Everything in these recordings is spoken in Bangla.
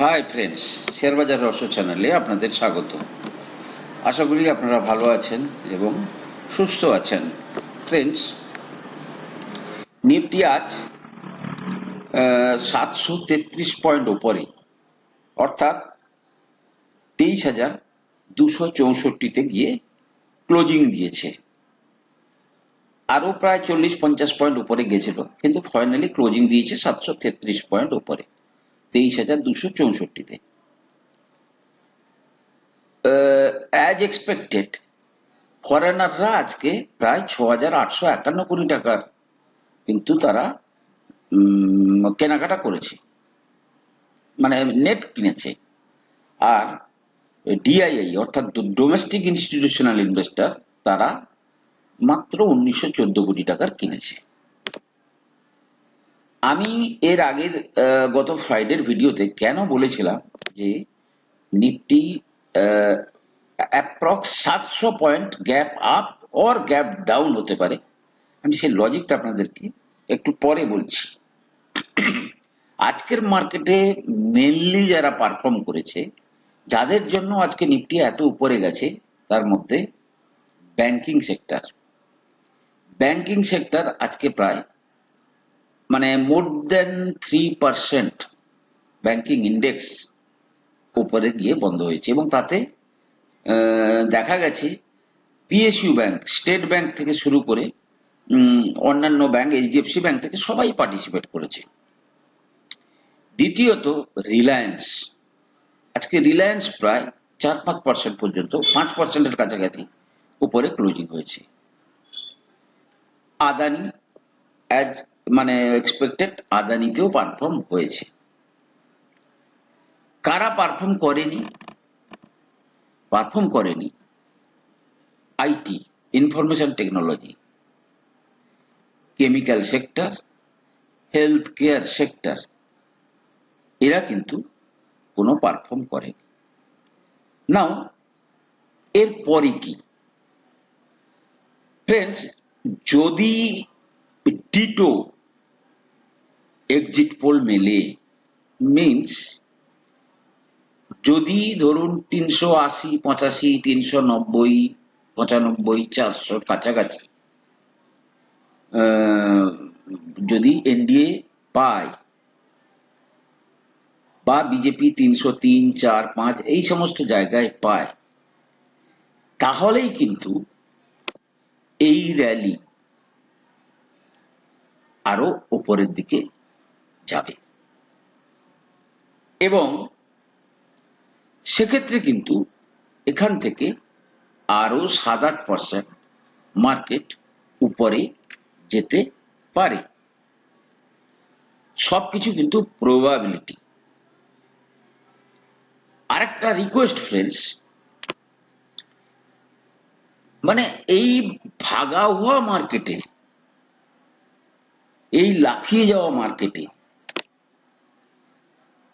হাই ফ্রেন্ডস শেয়ারবাজার রহস্য চ্যানেলে আপনাদের স্বাগত। আশা করি আপনারা ভালো আছেন এবং সুস্থ আছেন। ফ্রেন্ডস নিফটি আজ সাতশো তেত্রিশ পয়েন্ট ওপরে, অর্থাৎ তেইশ হাজার দুশো চৌষট্টিতে গিয়ে ক্লোজিং দিয়েছে। আরও প্রায় চল্লিশ পঞ্চাশ পয়েন্ট উপরে গেছিল, কিন্তু ফাইনালি ক্লোজিং দিয়েছে সাতশো তেত্রিশ পয়েন্ট উপরে তেইশ হাজার দুশো চৌষট্টিতে। অ্যাজ এক্সপেক্টেড ফরেনাররা আজকে প্রায় ছ হাজার আটশো একান্ন কোটি টাকার কিন্তু তারা কেনাকাটা করেছে। মানে নেট কিনেছে। আর ডিআইআই অর্থাৎ ডোমেস্টিক ইনস্টিটিউশনাল ইনভেস্টর তারা মাত্র উনিশশো চোদ্দ কোটি টাকার কিনেছে। আমি এর আগের গত ফ্রাইডের ভিডিওতে কেন বলেছিলাম যে নিফটি অ্যাপ্রক্স সাতশো point gap up or gap down হতে পারে। আমি সেই লজিকটা আপনাদেরকে একটু পরে বলছি। আজকের মার্কেটে মেনলি যারা পারফর্ম করেছে, যাদের জন্য আজকে নিফটি এত উপরে গেছে, তার মধ্যে ব্যাংকিং সেক্টর ব্যাংকিং সেক্টর আজকে প্রায় মানে more than three percent banking index উপরে গিয়ে বন্ধ হয়েছে এবং তাতে দেখা গেছে পিএসইউ ব্যাংক স্টেট ব্যাংক থেকে শুরু করে অন্যান্য ব্যাংক এইচডিএফসি ব্যাংক থেকে সবাই পার্টিসিপেট করেছে। দ্বিতীয়ত রিলায়েন্স আজকে রিলায়েন্স প্রায় চার পাঁচ পার্সেন্ট পর্যন্ত, পাঁচ পার্সেন্টের কাছাকাছি উপরে ক্লোজিং হয়েছে। আদানি অ্যাজ মানে এক্সপেক্টেড আদানিতেও পারফর্ম হয়েছে। কারা পারফর্ম করেনি? পারফর্ম করেনি IT information technology chemical sector health care sector এরা কিন্তু কোনো পারফর্ম করেনি। নাও এর পরে কি? ফ্রেন্ডস যদি টিটো এক্সিট পোল মেলে মিনস যদি ধরুন তিনশো আশি, পঁচাশি, তিনশো নব্বই, পঁচানব্বই চারশোর কাছাকাছি যদি এনডিএ পায় বা বিজেপি তিনশো তিন, চার, পাঁচ, এই সমস্ত জায়গায় পায়, তাহলেই কিন্তু এই র্যালি আরও উপরের দিকে যাবে। এবং সেক্ষেত্রে কিন্তু এখান থেকে আরও সাত আট পার্সেন্ট মার্কেট উপরে যেতে পারে। সবকিছু কিন্তু প্রবাবিলিটি আরেকটা রিকোয়েস্ট ফ্রেন্ডস মানে এই ভাগা হওয়া মার্কেটে এই লাফিয়ে যাওয়া মার্কেটে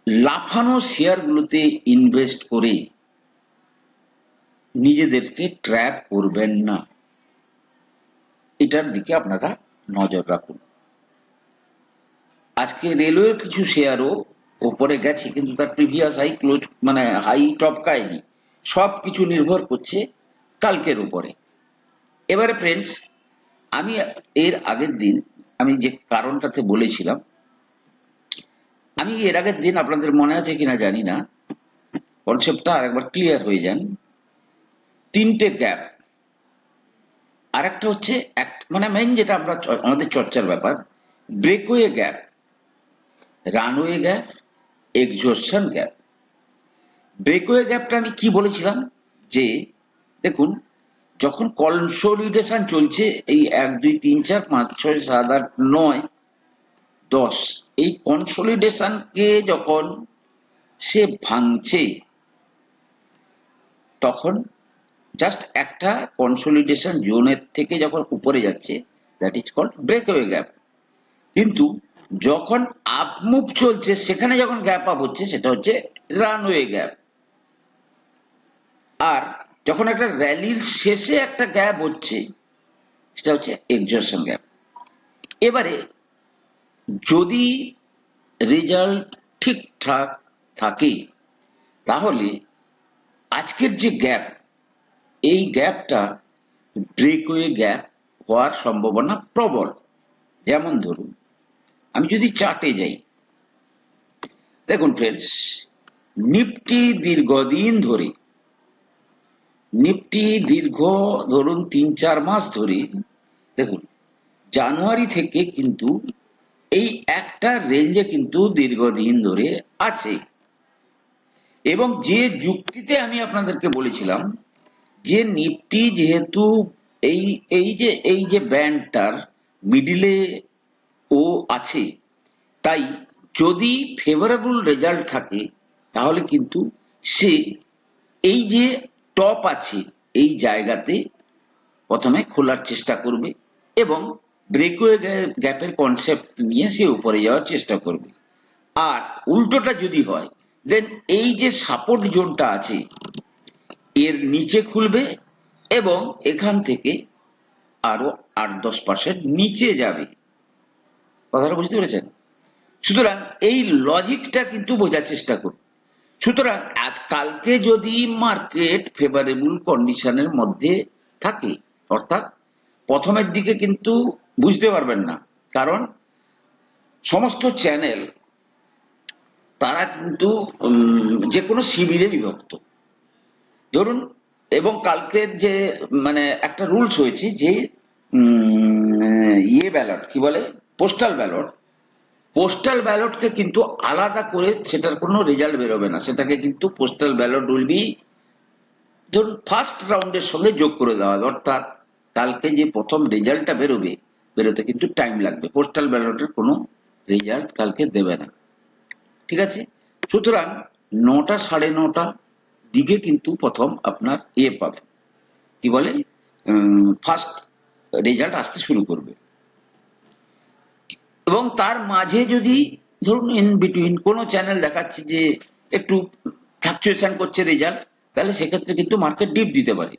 লাফানো শেয়ারগুলোতে ইনভেস্ট করে নিজেদেরকে ট্র্যাপ করবেন না। এটার দিকে আপনারা নজর রাখুন। আজকে রেলওয়ের কিছু শেয়ারও ওপরে গেছে, কিন্তু তার প্রিভিয়াস হাই ক্লোজ মানে হাই টপকায়নি সব কিছু নির্ভর করছে কালকের উপরে। এবারে ফ্রেন্ডস আমি এর আগের দিন, আমি যে কারণটাতে বলেছিলাম আমি এর আগের দিন আপনাদের মনে আছে কিনা জানি না কনসেপ্টটা আরেকবার ক্লিয়ার হয়ে যান। তিনটে গ্যাপ আরেকটা হচ্ছে এক মানে মেইন যেটা আমরা আমাদের চর্চার ব্যাপার breakaway gap runaway gap exhaustion gap breakaway গ্যাপটা আমি কি বলেছিলাম? যে, দেখুন, যখন কনসোলিডেশন চলছে, এই এক, দুই, তিন, চার, পাঁচ, ছয়, সাত, আট, নয় দশ। এই কনসোলিডেশনকে যখন সে ভাঙছে, তখন জাস্ট একটা কনসোলিডেশন জোনের থেকে যখন উপরে যাচ্ছে that is called breakaway gap কিন্তু যখন আপ মুভ চলছে, সেখানে যখন গ্যাপ আপ হচ্ছে, সেটা হচ্ছে রানওয়ে গ্যাপ আর যখন একটা র্যালির শেষে একটা গ্যাপ হচ্ছে, সেটা হচ্ছে এক্সজশন গ্যাপ এবারে যদি রেজাল্ট ঠিকঠাক থাকে, তাহলে আজকের যে গ্যাপ এই গ্যাপটা ব্রেকওয়ে গ্যাপ হওয়ার সম্ভাবনা প্রবল। যেমন ধরুন, আমি যদি চার্টে যাই, দেখুন ফ্রেন্ডস নিফটি দীর্ঘদিন ধরে নিফটি দীর্ঘ ধরুন তিন চার মাস ধরে, দেখুন জানুয়ারি থেকে কিন্তু এই একটা রেঞ্জে কিন্তু দীর্ঘদিন ধরে আছে। এবং যে যুক্তিতে আমি আপনাদেরকে বলেছিলাম, যে নিফটি যেহেতু এই এই যে এই যে ব্যান্ডটার মিডিলে ও আছে, তাই যদি ফেভারেবল রেজাল্ট থাকে, তাহলে কিন্তু সে এই যে টপ আছে, এই জায়গাতে প্রথমে খোলার চেষ্টা করবে এবং ব্রেকওয়ে গ্যাপের কনসেপ্ট নিয়ে সে উপরে যাওয়ার চেষ্টা করবে। আর উল্টোটা যদি হয় দেন এই যে সাপোর্ট জোনটা আছে, এর নিচে খুলবে এবং এখান থেকে আরও আট দশ পার্সেন্ট নিচে যাবে। কথাটা বুঝতে পেরেছেন? সুতরাং এই লজিকটা কিন্তু বোঝার চেষ্টা করুন। সুতরাং কালকে যদি মার্কেট ফেভারেবল কন্ডিশনের মধ্যে থাকে, অর্থাৎ প্রথমের দিকে কিন্তু বুঝতে পারবেন না। কারণ সমস্ত চ্যানেল, তারা কিন্তু যে কোনো শিবিরে বিভক্ত। ধরুন, এবং কালকের যে মানে একটা রুলস হয়েছে যে ইয়ে ব্যালট, কি বলে? Postal ballot. পোস্টাল ব্যালটকে কিন্তু আলাদা করে সেটার কোনো রেজাল্ট বেরোবে না। সেটাকে কিন্তু পোস্টাল ব্যালট উইল বি, ধরুন, ফার্স্ট রাউন্ডের সঙ্গে যোগ করে দেওয়া। অর্থাৎ, কালকে যে প্রথম রেজাল্টটা বেরোবে বেরোতে কিন্তু টাইম লাগবে। পোস্টাল ব্যালটের কোনো রেজাল্ট কালকে দেবে না। ঠিক আছে? সুতরাং নটা সাড়ে নটা দিকে কিন্তু প্রথম আপনার এ পাবেন কি বলে? ফার্স্ট রেজাল্ট আসতে শুরু করবে। এবং তার মাঝে যদি ধরুন ইন বিটুইন কোনো চ্যানেল দেখাচ্ছে যে একটু ফ্লাকচুয়েশন করছে রেজাল্ট তাহলে সেক্ষেত্রে কিন্তু মার্কেট ডিপ দিতে পারে।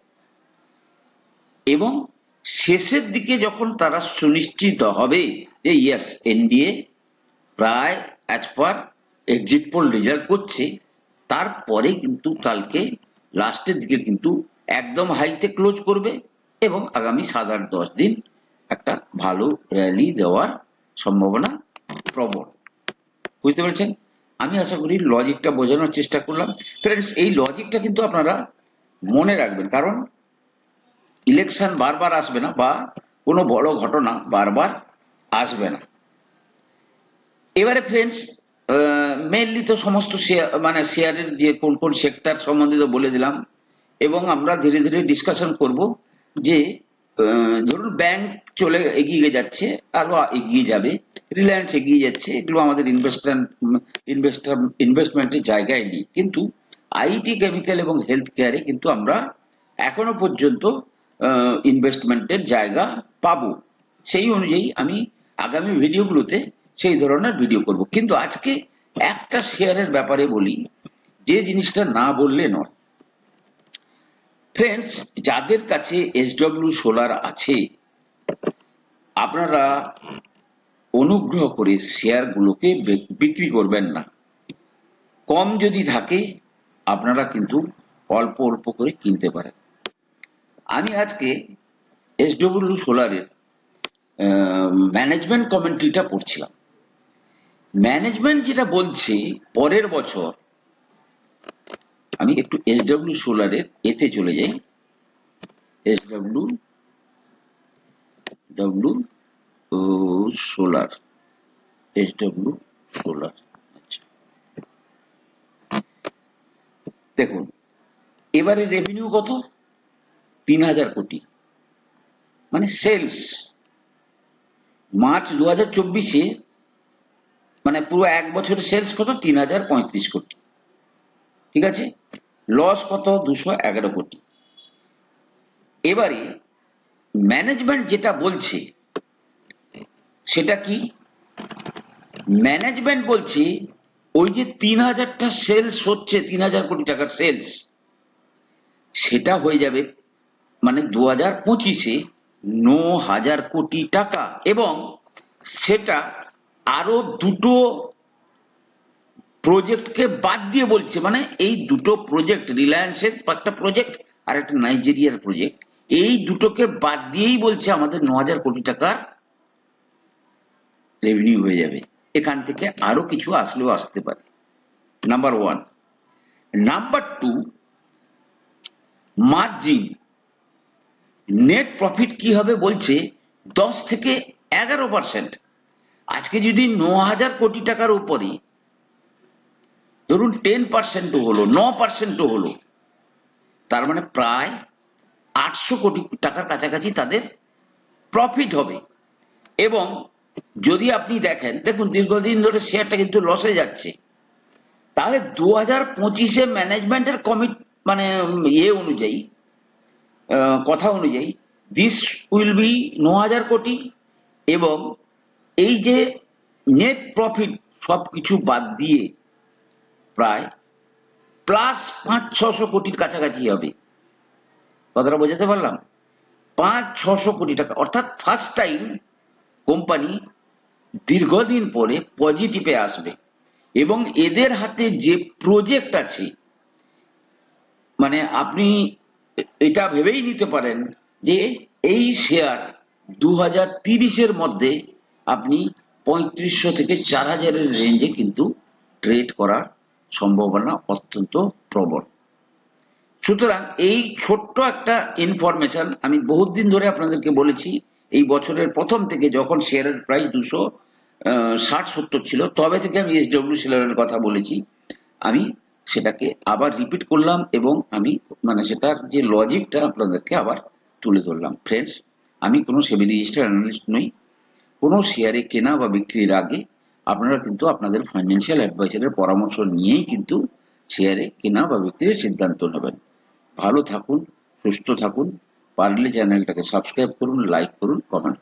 এবং শেষের দিকে যখন তারা সুনিশ্চিত হবে যে ইয়েস এনডিএ প্রায় as per exit poll result করছে, তারপরে কিন্তু কালকে লাস্টের দিকে কিন্তু একদম হাইতে ক্লোজ করবে এবং আগামী সাত আট দশ দিন একটা ভালো র্যালি দেওয়ার সম্ভাবনা প্রবল। বুঝতে পেরেছেন? আমি আশা করি লজিকটা বোঝানোর চেষ্টা করলাম। ফ্রেন্ডস এই লজিকটা কিন্তু আপনারা মনে রাখবেন। কারণ ইলেকশন বারবার আসবে না বা কোনো বড় ঘটনা বারবার আসবে না। এবারে ফ্রেন্ডস মেনলি তো সমস্ত শেয়ার মানে শেয়ারের যে কোন কোন সেক্টর সম্বন্ধিত বলে দিলাম এবং আমরা ধীরে ধীরে ডিসকাশন করব যে ধরুন ব্যাংক চলে এগিয়ে যাচ্ছে, আরও এগিয়ে যাবে রিলায়েন্স এগিয়ে যাচ্ছে, এগুলো আমাদের ইনভেস্টমেন্ট ইনভেস্টার ইনভেস্টমেন্টের জায়গায় নেই। কিন্তু আইটি কেমিক্যাল এবং হেলথ কেয়ারে কিন্তু আমরা এখনও পর্যন্ত ইনভেস্টমেন্টের জায়গা পাবো। সেই অনুযায়ী আমি আগামী ভিডিওগুলোতে সেই ধরনের ভিডিও করব। কিন্তু আজকে একটা শেয়ারের ব্যাপারে বলি, যে জিনিসটা না বললে নয়। ফ্রেন্ডস যাদের কাছে এসডব্লিউ সোলার আছে, আপনারা অনুগ্রহ করে শেয়ারগুলোকে বিক্রি করবেন না। কম যদি থাকে, আপনারা কিন্তু অল্প অল্প করে কিনতে পারেন। আমি আজকে এস এসডব্লিউ সোলারের ম্যানেজমেন্ট কমেন্ট্রিটা পড়ছিলাম। ম্যানেজমেন্ট যেটা বলছে, পরের বছর আমি একটু এস এসডব্লিউ সোলারের এতে চলে যাই। SW W solar S SW solar দেখুন, এবারে রেভিনিউ কত? তিন হাজার কোটি। মানে সেলস মার্চ দু হাজার চব্বিশে মানে পুরো এক বছরের সেলস কত? তিন হাজার পঁয়ত্রিশ কোটি। ঠিক আছে? লস কত? দুশো এগারো কোটি। এবারে ম্যানেজমেন্ট যেটা বলছে, সেটা কি? ম্যানেজমেন্ট বলছে, ওই যে তিন হাজারটা সেলস হচ্ছে তিন হাজার কোটি টাকার সেলস সেটা হয়ে যাবে মানে দু হাজার পঁচিশে ন হাজার কোটি টাকা এবং সেটা আরও দুটো প্রজেক্টকে বাদ দিয়ে বলছে মানে এই দুটো প্রজেক্ট রিলায়েন্সের একটা প্রজেক্ট আর একটা নাইজেরিয়ার প্রজেক্ট, এই দুটোকে বাদ দিয়েই বলছে আমাদের ন হাজার কোটি টাকার রেভিনিউ হয়ে যাবে। এখান থেকে আরও কিছু আসলেও আসতে পারে। Number one number two margin net profit কি হবে বলছে দশ থেকে এগারো পার্সেন্ট আজকে যদি ন হাজার কোটি টাকার উপরে ধরুন টেন পার্সেন্টও হলো, ন পার্সেন্টও হলো, তার মানে প্রায় আটশো কোটি টাকার কাছাকাছি তাদের প্রফিট হবে। এবং যদি আপনি দেখেন, দেখুন দীর্ঘদিন ধরে শেয়ারটা কিন্তু লসে যাচ্ছে। তাহলে দু হাজার পঁচিশে ম্যানেজমেন্টের কমিট মানে ইয়ে অনুযায়ী কথা অনুযায়ী দিস উইল বি ন হাজার কোটি এবং এই যে নেট প্রফিট সব কিছু বাদ দিয়ে প্রায় প্লাস পাঁচ ছশো কোটির কাছাকাছি হবে। কথাটা বোঝাতে পারলাম? পাঁচ ছশো কোটি টাকা। অর্থাৎ ফার্স্ট টাইম কোম্পানি দীর্ঘদিন পরে পজিটিভে আসবে। এবং এদের হাতে যে প্রজেক্ট আছে মানে আপনি এটা ভেবেই নিতে পারেন যে এই শেয়ার দু হাজার তিরিশের মধ্যে আপনি পঁয়ত্রিশশো থেকে চার হাজারের রেঞ্জে কিন্তু ট্রেড করার সম্ভাবনা অত্যন্ত প্রবল। সুতরাং এই ছোট্ট একটা ইনফরমেশন আমি বহুত দিন ধরে আপনাদেরকে বলেছি, এই বছরের প্রথম থেকে যখন শেয়ারের প্রাইস দুশো ষাট, সত্তর ছিল, তবে থেকে আমি এসডব্লিউ শেয়ারের কথা বলেছি। আমি সেটাকে আবার রিপিট করলাম এবং আমি মানে সেটার যে লজিকটা আপনাদেরকে আবার তুলে ধরলাম। ফ্রেন্ডস আমি কোনো সেবি রেজিস্টার অ্যানালিস্ট নই। কোনো শেয়ারে কেনা বা বিক্রির আগে আপনারা কিন্তু আপনাদের ফাইন্যান্সিয়াল অ্যাডভাইসারের পরামর্শ নিয়েই কিন্তু শেয়ারে কেনা বা বিক্রির সিদ্ধান্ত নেবেন। ভালো থাকুন, সুস্থ থাকুন, পারলে চ্যানেলটাকে সাবস্ক্রাইব করুন লাইক করুন কমেন্ট